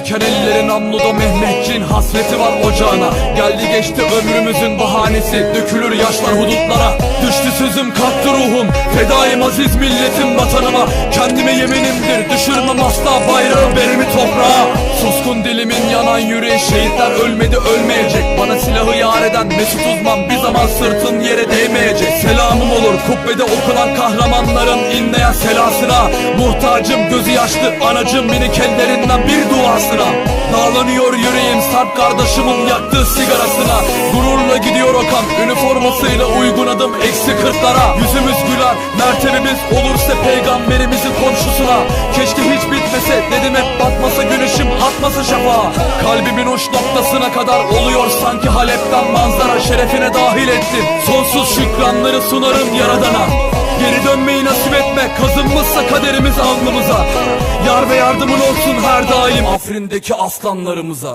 Gün doğarken ellerin namluda Mehmetçiğin hasreti var ocağına. Geldi geçti ömrümüzün bahanesi. Dökülür yaşlar hudutlara. Düştü sözüm kalktı ruhum. Fedayım aziz milletim vatanıma. Kendime yeminimdir düşürmem asla bayrağı berimi toprağa. Suskun dilimin yanan yüreği Şehitler ölmedi ölmeyecek. Bana silahı yar eden Mesut Uzman Bir zaman sırtın yere değmeyecek. Olur kubbede okunan kahramanların inleyen selasına Muhtacım gözü yaşlı anacım minik ellerinden bir duasına Dağlanıyor yüreğim sarp kardeşimin yaktığı sigarasına Gururla gidiyor Okan üniformasıyla uygun adım eksi kırklara. Yüzümüz güler mertebemiz olursa peygamberimizin komşusuna Keşke hiç bitmese dedim hep batmasa atmasa şafağa Kalbimin uç noktasına kadar oluyor sanki Halep'ten manzara şerefine dahil ettin Sonsuz şükranları sunarım yaradana. Geri dönmeyi nasip etme Kazınmışsa kaderimiz alnımıza. Yar ve yardımın olsun her daim Afrin'deki aslanlarımıza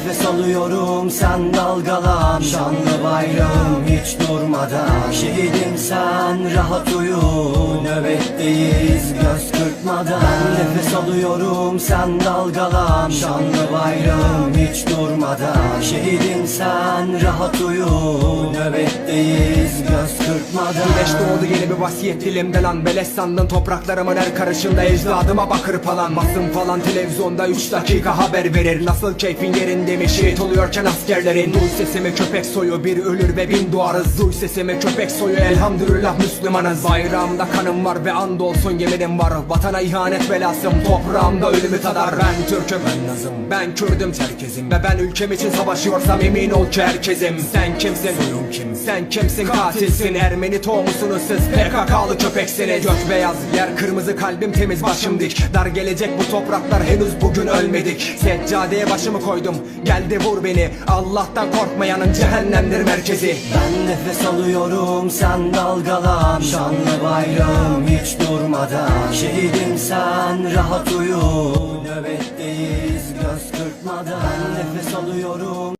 nefes alıyorum sen dalgalan. Şanlı bayrağım hiç durmadan. Şehidim sen rahat uyu Nöbetteyiz göz kırpmadan. Nefes alıyorum sen dalgalan. Şanlı bayrağım hiç durmadan. Şehidim sen rahat uyu Nöbetteyiz göz kırpmadan. Güneş doğdu yeni bir vasiyet dilimde lan. Beleş sandın topraklarımın her karışında Ecdadıma bakır falan. Basın falan televizyonda 3 dakika haber verir. Nasıl keyfin yerinde mi şehit oluyorken askerlerin Duy sesimi köpek soyu? Bir ölür ve bin doğarız. Duy sesimi köpek soyu? Elhamdülillah Müslümanız. Bayrağımda kanım var ve andolsun yeminim var. Vatana ihanet belasım toprağımda ölümü tadar. Ben Türk'üm ben Nazım. Ben Kürdüm Çerkezim. Ve ben ülkem için savaşıyorsam emin ol ki herkesim. Sen kimsin? Soyun kim? Sen kimsin? Katilsin. Ermeni tohumusunuz siz. PKK'lı köpeksiniz. Gök beyaz yer kırmızı kalbim temiz başım dik. Dar gelecek bu topraklar henüz bugün ölmedik. Seccadeye başımı koydum geldi vur beni. Allah'tan korkmayanın cehennemdir merkezi. Ben nefes alıyorum sen dalgalan. Şanlı bayrağım hiç durmadan. Şehidim sen rahat uyu. Nöbetteyiz göz kırpmadan. Ben nefes alıyorum